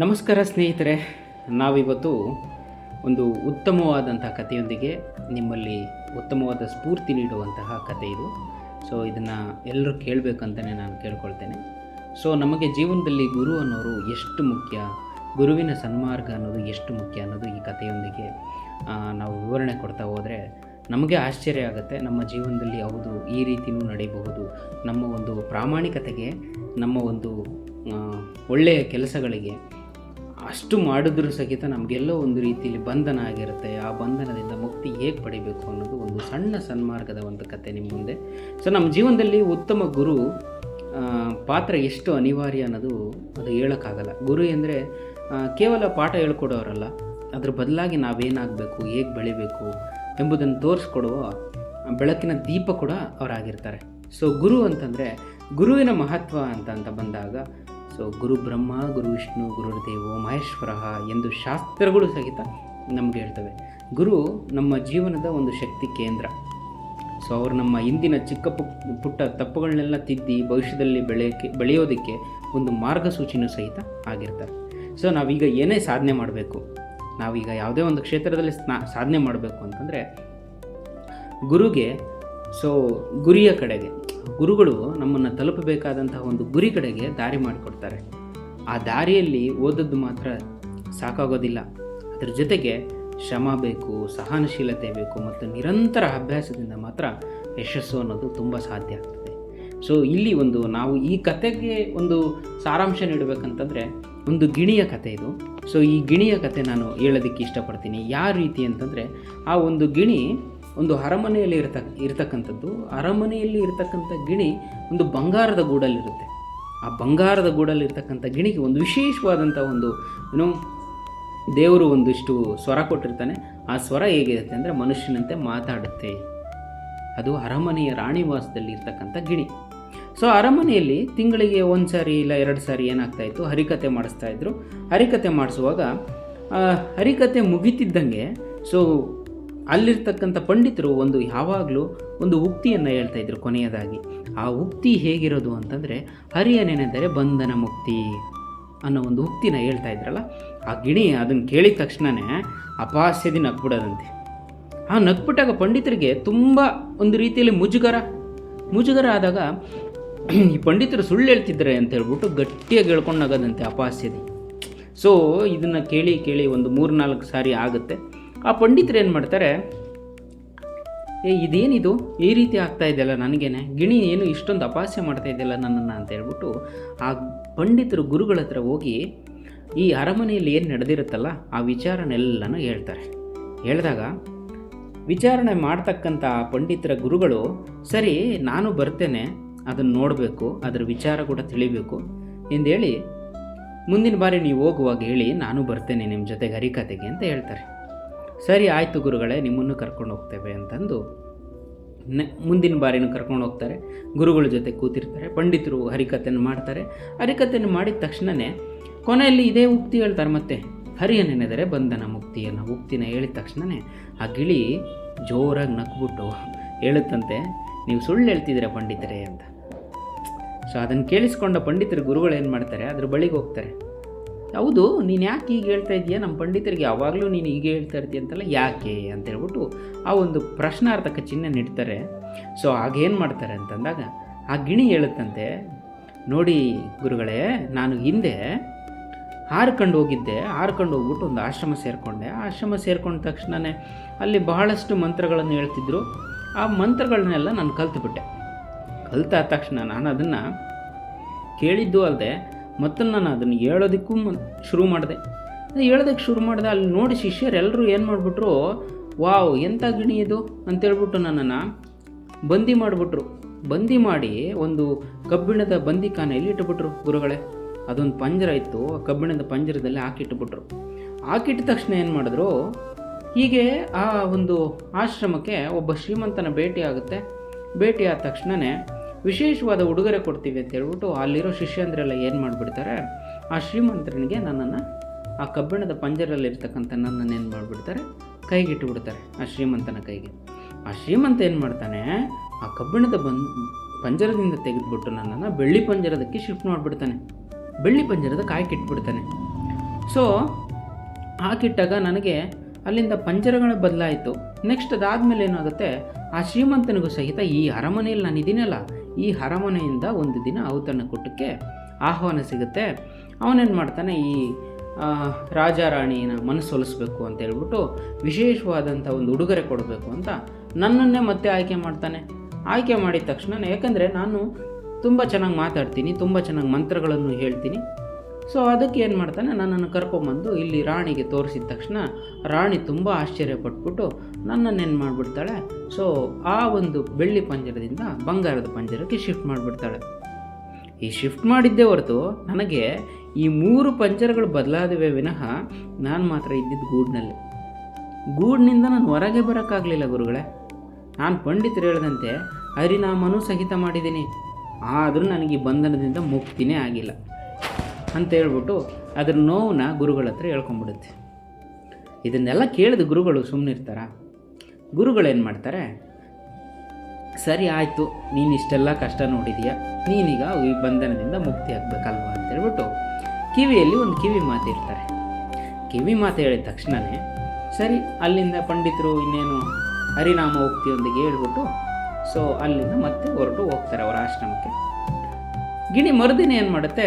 ನಮಸ್ಕಾರ ಸ್ನೇಹಿತರೆ, ನಾವಿವತ್ತು ಒಂದು ಉತ್ತಮವಾದಂತಹ ಕಥೆಯೊಂದಿಗೆ ನಿಮ್ಮಲ್ಲಿ ಉತ್ತಮವಾದ ಸ್ಫೂರ್ತಿ ನೀಡುವಂತಹ ಕಥೆ ಇದು. ಸೊ ಇದನ್ನು ಎಲ್ಲರೂ ಕೇಳಬೇಕಂತಲೇ ನಾನು ಕೇಳ್ಕೊಳ್ತೇನೆ. ಸೊ ನಮಗೆ ಜೀವನದಲ್ಲಿ ಗುರು ಅನ್ನೋರು ಎಷ್ಟು ಮುಖ್ಯ, ಗುರುವಿನ ಸನ್ಮಾರ್ಗ ಅನ್ನೋದು ಎಷ್ಟು ಮುಖ್ಯ ಅನ್ನೋದು ಈ ಕಥೆಯೊಂದಿಗೆ ನಾವು ವಿವರಣೆ ಕೊಡ್ತಾ ಹೋದರೆ ನಮಗೆ ಆಶ್ಚರ್ಯ ಆಗುತ್ತೆ. ನಮ್ಮ ಜೀವನದಲ್ಲಿ ಹೌದು, ಈ ರೀತಿಯೂ ನಡೆಯಬಹುದು ನಮ್ಮ ಒಂದು ಪ್ರಾಮಾಣಿಕತೆಗೆ, ನಮ್ಮ ಒಂದು ಒಳ್ಳೆಯ ಕೆಲಸಗಳಿಗೆ ಅಷ್ಟು ಮಾಡಿದ್ರೂ ಸಹಿತ ನಮಗೆಲ್ಲೋ ಒಂದು ರೀತಿಯಲ್ಲಿ ಬಂಧನ ಆಗಿರುತ್ತೆ. ಆ ಬಂಧನದಿಂದ ಮುಕ್ತಿ ಹೇಗೆ ಪಡಿಬೇಕು ಅನ್ನೋದು ಒಂದು ಸಣ್ಣ ಸನ್ಮಾರ್ಗದ ಒಂದು ಕತೆ ನಿಮ್ಮ ಮುಂದೆ. ಸೊ ನಮ್ಮ ಜೀವನದಲ್ಲಿ ಉತ್ತಮ ಗುರು ಪಾತ್ರ ಎಷ್ಟು ಅನಿವಾರ್ಯ ಅನ್ನೋದು ಅದು ಹೇಳೋಕ್ಕಾಗಲ್ಲ. ಗುರು ಅಂದರೆ ಕೇವಲ ಪಾಠ ಹೇಳ್ಕೊಡೋರಲ್ಲ. ಅದ್ರ ಬದಲಾಗಿ ನಾವೇನಾಗಬೇಕು, ಹೇಗೆ ಬೆಳಿಬೇಕು ಎಂಬುದನ್ನು ತೋರಿಸ್ಕೊಡುವ ಬೆಳಕಿನ ದೀಪ ಕೂಡ ಅವರಾಗಿರ್ತಾರೆ. ಸೊ ಗುರು ಅಂತಂದರೆ ಗುರುವಿನ ಮಹತ್ವ ಅಂತ ಅಂತ ಬಂದಾಗ ಸೊ ಗುರು ಬ್ರಹ್ಮ ಗುರು ವಿಷ್ಣು ಗುರುದೇವೋ ಮಹೇಶ್ವರ ಎಂದು ಶಾಸ್ತ್ರಗಳು ಸಹಿತ ನಮಗೆ ಹೇಳ್ತವೆ. ಗುರು ನಮ್ಮ ಜೀವನದ ಒಂದು ಶಕ್ತಿ ಕೇಂದ್ರ. ಸೊ ಅವರು ನಮ್ಮ ಇಂದಿನ ಚಿಕ್ಕ ಪುಟ್ಟ ತಪ್ಪುಗಳನ್ನೆಲ್ಲ ತಿದ್ದಿ ಭವಿಷ್ಯದಲ್ಲಿ ಬೆಳೆಯೋಕ್ಕೆ, ಬೆಳೆಯೋದಕ್ಕೆ ಒಂದು ಮಾರ್ಗಸೂಚಿನೂ ಸಹಿತ ಆಗಿರ್ತಾರೆ. ಸೊ ನಾವೀಗ ಏನೇ ಸಾಧನೆ ಮಾಡಬೇಕು, ನಾವೀಗ ಯಾವುದೇ ಒಂದು ಕ್ಷೇತ್ರದಲ್ಲಿ ಸ್ನಾ, ಸಾಧನೆ ಮಾಡಬೇಕು ಅಂತಂದರೆ, ಗುರುಗೆ ಸೊ ಗುರಿಯ ಕಡೆಗೆ ಗುರುಗಳು ನಮ್ಮನ್ನು ತಲುಪಬೇಕಾದಂತಹ ಒಂದು ಗುರಿ ಕಡೆಗೆ ದಾರಿ ಮಾಡಿಕೊಡ್ತಾರೆ. ಆ ದಾರಿಯಲ್ಲಿ ಓದದ್ದು ಮಾತ್ರ ಸಾಕಾಗೋದಿಲ್ಲ. ಅದರ ಜೊತೆಗೆ ಶ್ರಮ ಬೇಕು, ಸಹನಶೀಲತೆ ಬೇಕು ಮತ್ತು ನಿರಂತರ ಅಭ್ಯಾಸದಿಂದ ಮಾತ್ರ ಯಶಸ್ಸು ಅನ್ನೋದು ತುಂಬ ಸಾಧ್ಯ ಆಗ್ತದೆ. ಸೊ ಇಲ್ಲಿ ಒಂದು ನಾವು ಈ ಕತೆಗೆ ಒಂದು ಸಾರಾಂಶ ನೀಡಬೇಕಂತಂದರೆ ಒಂದು ಗಿಣಿಯ ಕತೆ ಇದು. ಸೊ ಈ ಗಿಣಿಯ ಕತೆ ನಾನು ಹೇಳೋದಕ್ಕೆ ಇಷ್ಟಪಡ್ತೀನಿ. ಯಾವ ರೀತಿ ಅಂತಂದರೆ ಆ ಒಂದು ಗಿಣಿ ಒಂದು ಅರಮನೆಯಲ್ಲಿ ಇರತಕ್ಕ ಇರತಕ್ಕಂಥದ್ದು, ಅರಮನೆಯಲ್ಲಿ ಇರತಕ್ಕಂಥ ಗಿಣಿ ಒಂದು ಬಂಗಾರದ ಗೂಡಲ್ಲಿರುತ್ತೆ. ಆ ಬಂಗಾರದ ಗೂಡಲ್ಲಿ ಇರ್ತಕ್ಕಂಥ ಗಿಣಿಗೆ ಒಂದು ವಿಶೇಷವಾದಂಥ ಒಂದು ಏನು ದೇವರು ಒಂದಿಷ್ಟು ಸ್ವರ ಕೊಟ್ಟಿರ್ತಾನೆ. ಆ ಸ್ವರ ಹೇಗಿರುತ್ತೆ ಅಂದರೆ ಮನುಷ್ಯನಂತೆ ಮಾತಾಡುತ್ತೆ. ಅದು ಅರಮನೆಯ ರಾಣಿವಾಸದಲ್ಲಿ ಇರ್ತಕ್ಕಂಥ ಗಿಣಿ. ಸೊ ಅರಮನೆಯಲ್ಲಿ ತಿಂಗಳಿಗೆ ಒಂದು ಸಾರಿ ಇಲ್ಲ ಎರಡು ಸಾರಿ ಏನಾಗ್ತಾಯಿತ್ತು ಹರಿಕತೆ ಮಾಡಿಸ್ತಾ ಇದ್ರು. ಹರಿಕತೆ ಮಾಡಿಸುವಾಗ ಹರಿಕತೆ ಮುಗಿತಿದ್ದಂಗೆ ಸೊ ಅಲ್ಲಿರ್ತಕ್ಕಂಥ ಪಂಡಿತರು ಒಂದು ಯಾವಾಗಲೂ ಒಂದು ಉಕ್ತಿಯನ್ನು ಹೇಳ್ತಾ ಇದ್ರು ಕೊನೆಯದಾಗಿ. ಆ ಉಕ್ತಿ ಹೇಗಿರೋದು ಅಂತಂದರೆ ಹರಿಯ ನೆನೆದರೆ ಬಂಧನ ಮುಕ್ತಿ ಅನ್ನೋ ಒಂದು ಉಕ್ತಿನ ಹೇಳ್ತಾ ಇದ್ರಲ್ಲ, ಆ ಗಿಣಿ ಅದನ್ನು ಕೇಳಿದ ತಕ್ಷಣವೇ ಅಪಾಸ್ಯದಿ ನಗ್ಬಿಡೋದಂತೆ ಆ ನಗ್ಬಿಟ್ಟಾಗ ಪಂಡಿತರಿಗೆ ತುಂಬ ಒಂದು ರೀತಿಯಲ್ಲಿ ಮುಜುಗರ ಮುಜುಗರ ಆದಾಗ ಈ ಪಂಡಿತರು ಸುಳ್ಳು ಹೇಳ್ತಿದ್ದಾರೆ ಅಂತ ಹೇಳ್ಬಿಟ್ಟು ಗಟ್ಟಿಯಾಗಿ ಹೇಳ್ಕೊಂಡು ಅಪಾಸ್ಯದಿ ಸೊ ಇದನ್ನು ಕೇಳಿ ಕೇಳಿ ಒಂದು ಮೂರು ನಾಲ್ಕು ಸಾರಿ ಆಗುತ್ತೆ. ಆ ಪಂಡಿತರು ಏನು ಮಾಡ್ತಾರೆ? ಏ, ಇದೇನಿದು? ಈ ರೀತಿ ಆಗ್ತಾ ಇದೆಯಲ್ಲ ನನಗೇನೆ? ಗಿಣಿ ಏನು ಇಷ್ಟೊಂದು ಅಪಾಸ್ಯ ಮಾಡ್ತಾ ಇದೆಯಲ್ಲ ನನ್ನನ್ನು ಅಂತ ಹೇಳ್ಬಿಟ್ಟು ಆ ಪಂಡಿತರು ಗುರುಗಳ ಹತ್ರ ಹೋಗಿ ಈ ಅರಮನೆಯಲ್ಲಿ ಏನು ನಡೆದಿರುತ್ತಲ್ಲ, ಆ ವಿಚಾರನೆಲ್ಲನೂ ಹೇಳ್ತಾರೆ. ಹೇಳಿದಾಗ ವಿಚಾರಣೆ ಮಾಡ್ತಕ್ಕಂಥ ಪಂಡಿತರ ಗುರುಗಳು, ಸರಿ, ನಾನು ಬರ್ತೇನೆ, ಅದನ್ನು ನೋಡಬೇಕು, ಅದರ ವಿಚಾರ ಕೂಡ ತಿಳಿಬೇಕು ಎಂದೇಳಿ, ಮುಂದಿನ ಬಾರಿ ನೀವು ಹೋಗುವಾಗ ಹೇಳಿ, ನಾನು ಬರ್ತೇನೆ ನಿಮ್ಮ ಜೊತೆಗೆ ಹರಿಕತೆಗೆ ಅಂತ ಹೇಳ್ತಾರೆ. ಸರಿ ಆಯಿತು ಗುರುಗಳೇ, ನಿಮ್ಮನ್ನು ಕರ್ಕೊಂಡು ಹೋಗ್ತೇವೆ ಅಂತಂದು ನೆ ಮುಂದಿನ ಬಾರಿನೂ ಕರ್ಕೊಂಡು ಹೋಗ್ತಾರೆ. ಗುರುಗಳ ಜೊತೆ ಕೂತಿರ್ತಾರೆ. ಪಂಡಿತರು ಹರಿಕಥೆಯನ್ನು ಮಾಡ್ತಾರೆ. ಹರಿಕಥೆಯನ್ನು ಮಾಡಿದ ತಕ್ಷಣವೇ ಕೊನೆಯಲ್ಲಿ ಇದೇ ಉಕ್ತಿ ಹೇಳ್ತಾರೆ ಮತ್ತೆ. ಹರಿಯ ನೆನೆದರೆ ಬಂಧನ ಮುಕ್ತಿ ಅನ್ನೋ ಉಕ್ತಿನ ಹೇಳಿದ ತಕ್ಷಣವೇ ಆ ಗಿಳಿ ಜೋರಾಗಿ ನಕ್ಬಿಟ್ಟು ಹೇಳುತ್ತಂತೆ, ನೀವು ಸುಳ್ಳು ಹೇಳ್ತಿದ್ದೀರ ಪಂಡಿತರೇ? ಅಂತ. ಸೊ ಅದನ್ನು ಕೇಳಿಸ್ಕೊಂಡ ಪಂಡಿತರು ಗುರುಗಳು ಏನು ಮಾಡ್ತಾರೆ? ಅದ್ರ ಬಳಿಗೆ ಹೋಗ್ತಾರೆ. ಹೌದು, ನೀನು ಯಾಕೆ ಈಗ ಹೇಳ್ತಾ ಇದೆಯಾ? ನಮ್ಮ ಪಂಡಿತರಿಗೆ ಯಾವಾಗಲೂ ನೀನು ಹೀಗೆ ಹೇಳ್ತಾ ಇರ್ತೀಯ ಅಂತಲ್ಲ, ಯಾಕೆ ಅಂತ ಹೇಳ್ಬಿಟ್ಟು ಆ ಒಂದು ಪ್ರಶ್ನಾರ್ಥಕ ಚಿಹ್ನೆ ನೀಡ್ತಾರೆ ಸೊ ಆಗೇನು ಮಾಡ್ತಾರೆ ಅಂತಂದಾಗ, ಆ ಗಿಣಿ ಹೇಳುತ್ತಂತೆ, ನೋಡಿ ಗುರುಗಳೇ, ನಾನು ಹಿಂದೆ ಹಾರ್ಕೊಂಡು ಹೋಗಿದ್ದೆ, ಹಾರ್ಕೊಂಡು ಹೋಗ್ಬಿಟ್ಟು ಒಂದು ಆಶ್ರಮ ಸೇರಿಕೊಂಡೆ. ಆಶ್ರಮ ಸೇರ್ಕೊಂಡ ತಕ್ಷಣವೇ ಅಲ್ಲಿ ಬಹಳಷ್ಟು ಮಂತ್ರಗಳನ್ನು ಹೇಳ್ತಿದ್ರು. ಆ ಮಂತ್ರಗಳನ್ನೆಲ್ಲ ನಾನು ಕಲ್ತುಬಿಟ್ಟೆ. ಕಲ್ತಾದ ತಕ್ಷಣ ನಾನು ಅದನ್ನು ಕೇಳಿದ್ದು ಅಲ್ಲದೆ ಮತ್ತು ನಾನು ಅದನ್ನು ಹೇಳೋದಕ್ಕೂ ಶುರು ಮಾಡಿದೆ. ಹೇಳೋದಕ್ಕೆ ಶುರು ಮಾಡಿದೆ, ಅಲ್ಲಿ ನೋಡಿ ಶಿಷ್ಯರೆಲ್ಲರೂ ಏನು ಮಾಡಿಬಿಟ್ರು, ವಾವ್ ಎಂಥ ಗಿಣಿ ಇದು? ಅಂತೇಳ್ಬಿಟ್ಟು ನನ್ನನ್ನು ಬಂದಿ ಮಾಡಿಬಿಟ್ರು. ಬಂದಿ ಮಾಡಿ ಒಂದು ಕಬ್ಬಿಣದ ಬಂದಿ ಖಾನೆಯಲ್ಲಿ ಇಟ್ಟುಬಿಟ್ರು ಗುರುಗಳೇ? ಅದೊಂದು ಪಂಜರ ಇತ್ತು, ಆ ಕಬ್ಬಿಣದ ಪಂಜರದಲ್ಲಿ ಹಾಕಿಟ್ಬಿಟ್ರು ಹಾಕಿಟ್ಟ ತಕ್ಷಣ ಏನು ಮಾಡಿದ್ರು, ಹೀಗೆ ಆ ಒಂದು ಆಶ್ರಮಕ್ಕೆ ಒಬ್ಬ ಶ್ರೀಮಂತನ ಭೇಟಿ ಆಗುತ್ತೆ. ಭೇಟಿ ಆದ ತಕ್ಷಣವೇ ವಿಶೇಷವಾದ ಉಡುಗೊರೆ ಕೊಡ್ತೀವಿ ಅಂತ ಹೇಳ್ಬಿಟ್ಟು ಅಲ್ಲಿರೋ ಶಿಷ್ಯಂದ್ರೆಲ್ಲ ಏನು ಮಾಡಿಬಿಡ್ತಾರೆ? ಆ ಶ್ರೀಮಂತನಿಗೆ ನನ್ನನ್ನು, ಆ ಕಬ್ಬಿಣದ ಪಂಜರಲ್ಲಿರ್ತಕ್ಕಂಥ ನನ್ನನ್ನು ಏನು ಮಾಡಿಬಿಡ್ತಾರೆ? ಕೈಗೆ ಬಿಡ್ತಾರೆ ಆ ಶ್ರೀಮಂತನ ಕೈಗೆ. ಆ ಶ್ರೀಮಂತ ಏನು ಮಾಡ್ತಾನೆ? ಆ ಕಬ್ಬಿಣದ ಬನ್ ಪಂಜರದಿಂದ ತೆಗೆದುಬಿಟ್ಟು ನನ್ನನ್ನು ಬೆಳ್ಳಿ ಪಂಜರದಕ್ಕೆ ಶಿಫ್ಟ್ ಮಾಡಿಬಿಡ್ತಾನೆ. ಬೆಳ್ಳಿ ಪಂಜರದ ಕಾಯ್ಕಿಟ್ಬಿಡ್ತಾನೆ. ಸೊ ಹಾಕಿಟ್ಟಾಗ ನನಗೆ ಅಲ್ಲಿಂದ ಪಂಜರಗಳ ಬದಲಾಯಿತು. ನೆಕ್ಸ್ಟ್ ಅದಾದಮೇಲೆ ಏನಾಗುತ್ತೆ? ಆ ಶ್ರೀಮಂತನಿಗೂ ಸಹಿತ ಈ ಅರಮನೆಯಲ್ಲಿ ನಾನು ಇದೀನಲ್ಲ ಈ ಅರಮನೆಯಿಂದ ಒಂದು ದಿನ ಔತಣ ಕೂಟಕ್ಕೆ ಆಹ್ವಾನ ಸಿಗುತ್ತೆ. ಅವನೇನು ಮಾಡ್ತಾನೆ, ಈ ರಾಜ ರಾಣಿನ ಮನಸ್ಸೊಲಿಸ್ಬೇಕು ಅಂತ ಹೇಳ್ಬಿಟ್ಟು ವಿಶೇಷವಾದಂಥ ಒಂದು ಉಡುಗೊರೆ ಕೊಡಬೇಕು ಅಂತ ನನ್ನನ್ನೇ ಮತ್ತೆ ಆಯ್ಕೆ ಮಾಡ್ತಾನೆ. ಆಯ್ಕೆ ಮಾಡಿದ ತಕ್ಷಣ ಯಾಕಂದರೆ ನಾನು ತುಂಬ ಚೆನ್ನಾಗಿ ಮಾತಾಡ್ತೀನಿ, ತುಂಬ ಚೆನ್ನಾಗಿ ಮಂತ್ರಗಳನ್ನು ಹೇಳ್ತೀನಿ. ಸೊ ಅದಕ್ಕೆ ಏನು ಮಾಡ್ತಾನೆ? ನನ್ನನ್ನು ಕರ್ಕೊಂಬಂದು ಇಲ್ಲಿ ರಾಣಿಗೆ ತೋರಿಸಿದ ತಕ್ಷಣ ರಾಣಿ ತುಂಬ ಆಶ್ಚರ್ಯಪಟ್ಬಿಟ್ಟು ನನ್ನನ್ನೇನು ಮಾಡಿಬಿಡ್ತಾಳೆ? ಸೊ ಆ ಒಂದು ಬೆಳ್ಳಿ ಪಂಜರದಿಂದ ಬಂಗಾರದ ಪಂಜರಕ್ಕೆ ಶಿಫ್ಟ್ ಮಾಡಿಬಿಡ್ತಾಳೆ. ಈ ಶಿಫ್ಟ್ ಮಾಡಿದ್ದೇ ಹೊರತು ನನಗೆ ಈ ಮೂರು ಪಂಜರಗಳು ಬದಲಾದವೆ ವಿನಃ ನಾನು ಮಾತ್ರ ಇದ್ದಿದ್ದು ಗೂಡ್ನಲ್ಲಿ. ಗೂಡ್ನಿಂದ ನಾನು ಹೊರಗೆ ಬರೋಕ್ಕಾಗಲಿಲ್ಲ ಗುರುಗಳೇ. ನಾನು ಪಂಡಿತರು ಹೇಳಿದಂತೆ ಹರಿನಾಮನೂ ಸಹಿತ ಮಾಡಿದ್ದೀನಿ. ಆದರೂ ನನಗೆ ಈ ಬಂಧನದಿಂದ ಮುಕ್ತಿನೇ ಆಗಿಲ್ಲ. ಅಂತ ಹೇಳ್ಬಿಟ್ಟು ಅದ್ರ ನೋವನ್ನ ಗುರುಗಳ ಹತ್ರ ಹೇಳ್ಕೊಂಬಿಡುತ್ತೆ. ಇದನ್ನೆಲ್ಲ ಕೇಳಿದ ಗುರುಗಳು ಸುಮ್ಮನಿರ್ತಾರ ಗುರುಗಳೇನು ಮಾಡ್ತಾರೆ? ಸರಿ ಆಯಿತು, ನೀನು ಇಷ್ಟೆಲ್ಲ ಕಷ್ಟ ನೋಡಿದೀಯ, ನೀನೀಗ ಈ ಬಂಧನದಿಂದ ಮುಕ್ತಿ ಆಗಬೇಕಲ್ವಾ ಅಂತ ಹೇಳ್ಬಿಟ್ಟು ಕಿವಿಯಲ್ಲಿ ಒಂದು ಕಿವಿ ಮಾತಿರ್ತಾರೆ ಕಿವಿ ಮಾತು ಹೇಳಿದ ತಕ್ಷಣವೇ ಸರಿ, ಅಲ್ಲಿಂದ ಪಂಡಿತರು ಇನ್ನೇನು ಹರಿನಾಮ ಉಕ್ತಿಯೊಂದಿಗೆ ಹೇಳ್ಬಿಟ್ಟು ಸೊ ಅಲ್ಲಿಂದ ಮತ್ತೆ ಹೊರಟು ಹೋಗ್ತಾರೆ ಅವರ ಆಶ್ರಮಕ್ಕೆ. ಗಿಣಿ ಮರುದಿನ ಏನು ಮಾಡುತ್ತೆ?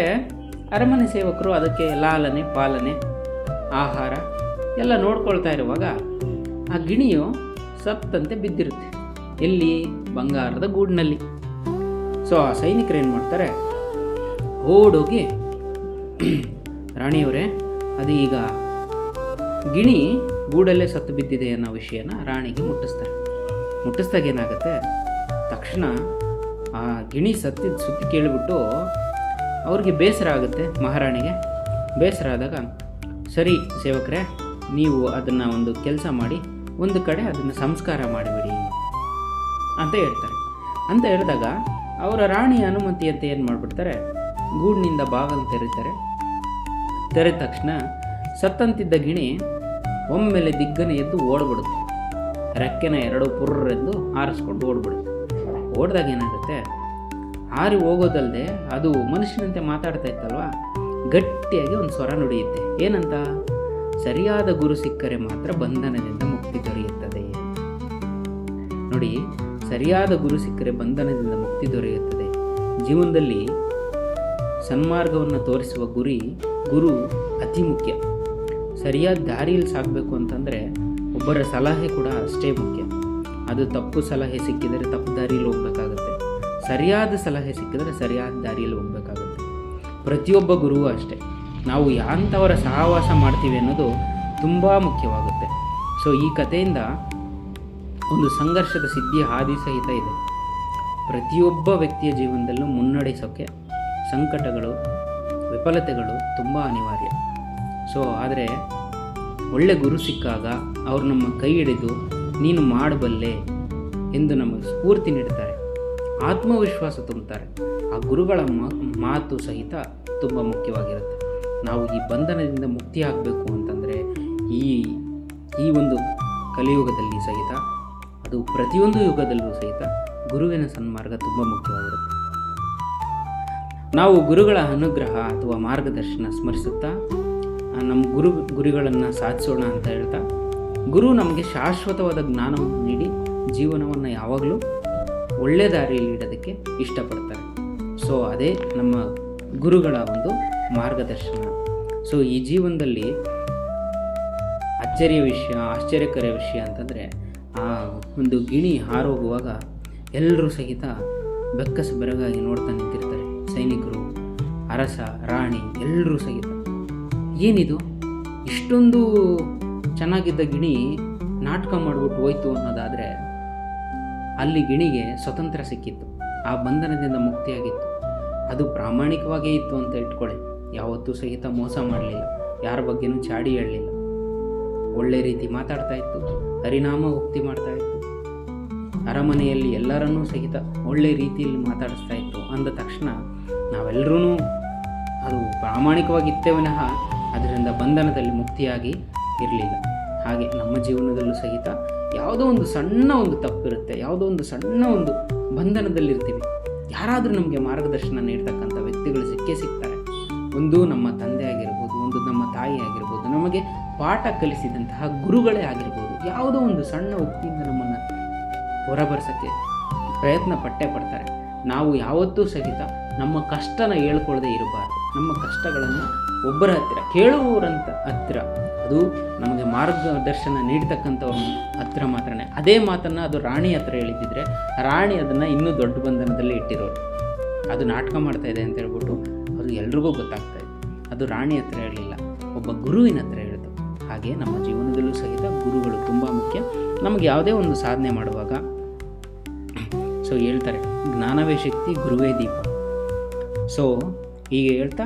ಅರಮನೆ ಸೇವಕರು ಅದಕ್ಕೆ ಲಾಲನೆ, ಪಾಲನೆ, ಆಹಾರ ಎಲ್ಲ ನೋಡ್ಕೊಳ್ತಾ ಇರುವಾಗ ಆ ಗಿಣಿಯು ಸತ್ತಂತೆ ಬಿದ್ದಿರುತ್ತೆ. ಎಲ್ಲಿ? ಬಂಗಾರದ ಗೂಡಿನಲ್ಲಿ. ಸೊ ಆ ಸೈನಿಕರು ಏನು ಮಾಡ್ತಾರೆ? ಓಡೋಗಿ ರಾಣಿಯವರೇ, ಅದು ಈಗ ಗಿಣಿ ಗೂಡಲ್ಲೇ ಸತ್ತು ಬಿದ್ದಿದೆ ಅನ್ನೋ ವಿಷಯನ ರಾಣಿಗೆ ಮುಟ್ಟಿಸ್ತಾರೆ. ಮುಟ್ಟಿಸ್ದಾಗ ಏನಾಗುತ್ತೆ? ತಕ್ಷಣ ಆ ಗಿಣಿ ಸತ್ತಿದ್ದ ಸುದ್ದಿ ಕೇಳಿಬಿಟ್ಟು ಅವ್ರಿಗೆ ಬೇಸರ ಆಗುತ್ತೆ ಮಹಾರಾಣಿಗೆ. ಬೇಸರ ಆದಾಗ, ಸರಿ ಸೇವಕರೇ, ನೀವು ಅದನ್ನು ಒಂದು ಕೆಲಸ ಮಾಡಿ, ಒಂದು ಕಡೆ ಅದನ್ನು ಸಂಸ್ಕಾರ ಮಾಡಿಬಿಡಿ ಅಂತ ಹೇಳ್ತಾರೆ. ಅಂತ ಹೇಳಿದಾಗ, ಅವರ ರಾಣಿ ಅನುಮತಿ ಅಂತ ಏನು ಮಾಡಿಬಿಡ್ತಾರೆ? ಗೂಡಿನಿಂದ ಬಾಗಲು ತೆರೀತಾರೆ. ತೆರೆದ ತಕ್ಷಣ ಸತ್ತಂತಿದ್ದ ಗಿಣಿ ಒಮ್ಮೆಲೆ ದಿಗ್ಗನೆ ಎದ್ದು ಓಡ್ಬಿಡುತ್ತೆ. ರೆಕ್ಕೆನ ಎರಡು ಪುರ್ರೆಂದು ಹಾರಿಸ್ಕೊಂಡು ಓಡ್ಬಿಡುತ್ತೆ. ಓಡಿದಾಗ ಏನಾಗುತ್ತೆ? ಹಾರಿ ಹೋಗೋದಲ್ಲದೆ ಅದು ಮನುಷ್ಯನಂತೆ ಮಾತಾಡ್ತಾ ಇತ್ತಲ್ವಾ? ಗಟ್ಟಿಯಾಗಿ ಒಂದು ಸ್ವರ ನುಡಿಯುತ್ತೆ. ಏನಂತ? ಸರಿಯಾದ ಗುರು ಸಿಕ್ಕರೆ ಮಾತ್ರ ಬಂಧನದಿಂದ ಮುಕ್ತಿ ದೊರೆಯುತ್ತದೆ ನೋಡಿ, ಸರಿಯಾದ ಗುರು ಸಿಕ್ಕರೆ ಬಂಧನದಿಂದ ಮುಕ್ತಿ ದೊರೆಯುತ್ತದೆ. ಜೀವನದಲ್ಲಿ ಸನ್ಮಾರ್ಗವನ್ನು ತೋರಿಸುವ ಗುರಿ, ಗುರು ಅತಿ ಮುಖ್ಯ. ಸರಿಯಾದ ದಾರಿಯಲ್ಲಿ ಸಾಗಬೇಕು ಅಂತಂದರೆ ಒಬ್ಬರ ಸಲಹೆ ಕೂಡ ಅಷ್ಟೇ ಮುಖ್ಯ. ಅದು ತಪ್ಪು ಸಲಹೆ ಸಿಕ್ಕಿದರೆ ತಪ್ಪು ದಾರಿಯಲ್ಲಿ ಹೋಗ್ಬೇಕಾಗತ್ತೆ. ಸರಿಯಾದ ಸಲಹೆ ಸಿಕ್ಕಿದರೆ ಸರಿಯಾದ ದಾರಿಯಲ್ಲಿ ಹೋಗ್ಬೇಕಾಗುತ್ತೆ. ಪ್ರತಿಯೊಬ್ಬ ಗುರುವೂ ಅಷ್ಟೇ. ನಾವು ಯಾಂಥವರ ಸಹವಾಸ ಮಾಡ್ತೀವಿ ಅನ್ನೋದು ತುಂಬ ಮುಖ್ಯವಾಗುತ್ತೆ. ಸೊ ಈ ಕಥೆಯಿಂದ ಒಂದು ಸಂಘರ್ಷದ ಸಿದ್ಧಿ, ಹಾದಿ ಸಹಿತ ಇದೆ. ಪ್ರತಿಯೊಬ್ಬ ವ್ಯಕ್ತಿಯ ಜೀವನದಲ್ಲೂ ಮುನ್ನಡೆಸೋಕ್ಕೆ ಸಂಕಟಗಳು, ವಿಫಲತೆಗಳು ತುಂಬ ಅನಿವಾರ್ಯ. ಸೊ ಆದರೆ ಒಳ್ಳೆ ಗುರು ಸಿಕ್ಕಾಗ ಅವರು ನಮ್ಮ ಕೈ ಹಿಡಿದು, ನೀನು ಮಾಡಬಲ್ಲೆ ಎಂದು ನಮಗೆ ಸ್ಫೂರ್ತಿ ನೀಡ್ತಾರೆ. ಆತ್ಮವಿಶ್ವಾಸ ತುಂಬುತ್ತಾರೆ ಆ ಗುರುಗಳ ಮಾತು ಸಹಿತ ತುಂಬ ಮುಖ್ಯವಾಗಿರುತ್ತೆ. ನಾವು ಈ ಬಂಧನದಿಂದ ಮುಕ್ತಿ ಆಗಬೇಕು ಅಂತಂದರೆ ಈ ಈ ಒಂದು ಕಲಿಯುಗದಲ್ಲಿ ಸಹಿತ, ಅದು ಪ್ರತಿಯೊಂದು ಯುಗದಲ್ಲೂ ಸಹಿತ ಗುರುವಿನ ಸನ್ಮಾರ್ಗ ತುಂಬ ಮುಖ್ಯವಾಗಿರುತ್ತೆ. ನಾವು ಗುರುಗಳ ಅನುಗ್ರಹ ಅಥವಾ ಮಾರ್ಗದರ್ಶನ ಸ್ಮರಿಸುತ್ತಾ ನಮ್ಮ ಗುರು, ಗುರಿಗಳನ್ನು ಸಾಧಿಸೋಣ ಅಂತ ಹೇಳ್ತಾ, ಗುರು ನಮಗೆ ಶಾಶ್ವತವಾದ ಜ್ಞಾನವನ್ನು ನೀಡಿ, ಜೀವನವನ್ನು ಯಾವಾಗಲೂ ಒಳ್ಳೆ ದಾರಿಯಲ್ಲಿ ಇಡೋದಕ್ಕೆ ಇಷ್ಟಪಡ್ತಾರೆ. ಸೊ ಅದೇ ನಮ್ಮ ಗುರುಗಳ ಒಂದು ಮಾರ್ಗದರ್ಶನ. ಸೊ ಈ ಜೀವನದಲ್ಲಿ ಅಚ್ಚರಿಯ ವಿಷಯ, ಆಶ್ಚರ್ಯಕರ ವಿಷಯ ಅಂತಂದರೆ, ಆ ಒಂದು ಗಿಣಿ ಹಾರೋಗುವಾಗ ಎಲ್ಲರೂ ಸಹಿತ ಬೆಕ್ಕಸ ಬೆರಗಾಗಿ ನೋಡ್ತಾ ನಿಂತಿರ್ತಾರೆ. ಸೈನಿಕರು, ಅರಸ, ರಾಣಿ ಎಲ್ಲರೂ ಸಹಿತ. ಏನಿದು? ಇಷ್ಟೊಂದು ಚೆನ್ನಾಗಿದ್ದ ಗಿಣಿ ನಾಟಕ ಮಾಡಿಬಿಟ್ಟು ಹೋಯ್ತು ಅನ್ನೋದಾದರೆ ಅಲ್ಲಿ ಗಿಣಿಗೆ ಸ್ವತಂತ್ರ ಸಿಕ್ಕಿತ್ತು. ಆ ಬಂಧನದಿಂದ ಮುಕ್ತಿಯಾಗಿತ್ತು. ಅದು ಪ್ರಾಮಾಣಿಕವಾಗೇ ಇತ್ತು ಅಂತ ಇಟ್ಕೊಳ್ಳಿ ಯಾವತ್ತೂ ಸಹಿತ ಮೋಸ ಮಾಡಲಿಲ್ಲ. ಯಾರ ಬಗ್ಗೆನೂ ಚಾಡಿ ಹೇಳಲಿಲ್ಲ. ಒಳ್ಳೆ ರೀತಿ ಮಾತಾಡ್ತಾ ಇತ್ತು. ಹರಿನಾಮ ಉಕ್ತಿ ಮಾಡ್ತಾ ಇತ್ತು. ಅರಮನೆಯಲ್ಲಿ ಎಲ್ಲರನ್ನೂ ಸಹಿತ ಒಳ್ಳೆ ರೀತಿಯಲ್ಲಿ ಮಾತಾಡಿಸ್ತಾ ಇತ್ತು. ಅಂದ ತಕ್ಷಣ ನಾವೆಲ್ಲರೂ ಅದು ಪ್ರಾಮಾಣಿಕವಾಗಿತ್ತೇ ವಿನಃ ಅದರಿಂದ ಬಂಧನದಲ್ಲಿ ಮುಕ್ತಿಯಾಗಿ ಇರಲಿಲ್ಲ. ಹಾಗೆ ನಮ್ಮ ಜೀವನದಲ್ಲೂ ಸಹಿತ ಯಾವುದೋ ಒಂದು ಸಣ್ಣ ಒಂದು ತಪ್ಪಿರುತ್ತೆ, ಯಾವುದೋ ಒಂದು ಸಣ್ಣ ಒಂದು ಬಂಧನದಲ್ಲಿರ್ತೀವಿ. ಯಾರಾದರೂ ನಮಗೆ ಮಾರ್ಗದರ್ಶನ ನೀಡ್ತಕ್ಕಂಥ ವ್ಯಕ್ತಿಗಳು ಸಿಕ್ಕೇ ಸಿಗ್ತಾರೆ. ಒಂದು ನಮ್ಮ ತಂದೆ ಆಗಿರ್ಬೋದು, ಒಂದು ನಮ್ಮ ತಾಯಿ ಆಗಿರ್ಬೋದು, ನಮಗೆ ಪಾಠ ಕಲಿಸಿದಂತಹ ಗುರುಗಳೇ ಆಗಿರ್ಬೋದು, ಯಾವುದೋ ಒಂದು ಸಣ್ಣ ಉಕ್ತಿಯಿಂದ ನಮ್ಮನ್ನು ಹೊರಬರ್ಸೋಕ್ಕೆ ಪ್ರಯತ್ನ ಪಟ್ಟೆ ಪಡ್ತಾರೆ. ನಾವು ಯಾವತ್ತೂ ಸಹಿತ ನಮ್ಮ ಕಷ್ಟನ ಹೇಳ್ಕೊಳ್ಳದೆ ಇರಬಾರ್ದು. ನಮ್ಮ ಕಷ್ಟಗಳನ್ನು ಒಬ್ಬರ ಹತ್ತಿರ, ಕೇಳುವವರಂತ ಹತ್ತಿರ. ಅದು ನಮಗೆ ಮಾರ್ಗದರ್ಶನ ನೀಡ್ತಕ್ಕಂಥವ್ರ ಹತ್ತಿರ ಮಾತ್ರನೇ. ಅದೇ ಮಾತನ್ನು ಅದು ರಾಣಿ ಹತ್ರ ಹೇಳಿದ್ದಿದ್ರೆ ರಾಣಿ ಅದನ್ನು ಇನ್ನೂ ದೊಡ್ಡ ಬಂಧನದಲ್ಲಿ ಇಟ್ಟಿರೋರು. ಅದು ನಾಟಕ ಮಾಡ್ತಾ ಇದೆ ಅಂತ ಹೇಳ್ಬಿಟ್ಟು ಅದು ಎಲ್ರಿಗೂ ಗೊತ್ತಾಗ್ತಾ ಇದೆ. ಅದು ರಾಣಿ ಹತ್ರ ಹೇಳಲಿಲ್ಲ ಒಬ್ಬ ಗುರುವಿನ ಹತ್ರ ಹೇಳಿತು ಹಾಗೆ ನಮ್ಮ ಜೀವನದಲ್ಲೂ ಸಹಿತ ಗುರುಗಳು ತುಂಬ ಮುಖ್ಯ. ನಮಗೆ ಯಾವುದೇ ಒಂದು ಸಾಧನೆ ಮಾಡುವಾಗ ಸೊ ಹೇಳ್ತಾರೆ, ಜ್ಞಾನವೇ ಶಕ್ತಿ, ಗುರುವೇ ದೀಪ. ಸೊ ಹೀಗೆ ಹೇಳ್ತಾ,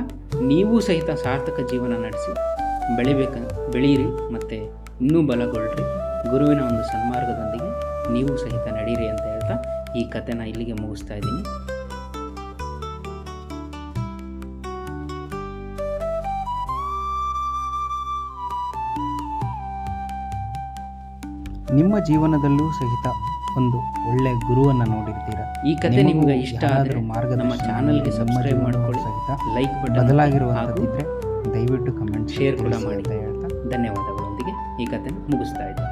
ನೀವು ಸಹಿತ ಸಾರ್ಥಕ ಜೀವನ ನಡೆಸಿ, ಬೆಳಿಬೇಕ, ಬೆಳೀರಿ ಮತ್ತು ಇನ್ನೂ ಬಲಗೊಳ್ಳ್ರಿ ಗುರುವಿನ ಒಂದು ಸನ್ಮಾರ್ಗದೊಂದಿಗೆ ನೀವು ಸಹಿತ ನಡೀರಿ ಅಂತ ಹೇಳ್ತಾ ಈ ಕಥೆನ ಇಲ್ಲಿಗೆ ಮುಗಿಸ್ತಾ ಇದ್ದೀನಿ. ನಿಮ್ಮ ಜೀವನದಲ್ಲೂ ಸಹಿತ ಒಂದು ಒಳ್ಳೆ ಗುರುವನ್ನು ನೋಡಿರ್ತೀರ? ಈ ಕತೆ ನಿಮಗೆ ಇಷ್ಟ ಆದರೂ ಮಾರ್ಗ ನಮ್ಮ ಚಾನಲ್ಗೆ ಸಬ್ಸ್ಕ್ರೈಬ್ ಮಾಡ್ಕೊಳ್ಳಿ ಸಹಿತ ಲೈಕ್ ಬಟನ್ ಬದಲಾಗಿರುವಂಥದ್ದಿದ್ರೆ ದಯವಿಟ್ಟು ಕಮೆಂಟ್ ಶೇರ್ ಕೂಡ ಮಾಡಿ ಅಂತ ಹೇಳ್ತಾ ಧನ್ಯವಾದಗಳೊಂದಿಗೆ ಈ ಕಥೆನ ಮುಗಿಸ್ತಾ ಇದ್ದೀನಿ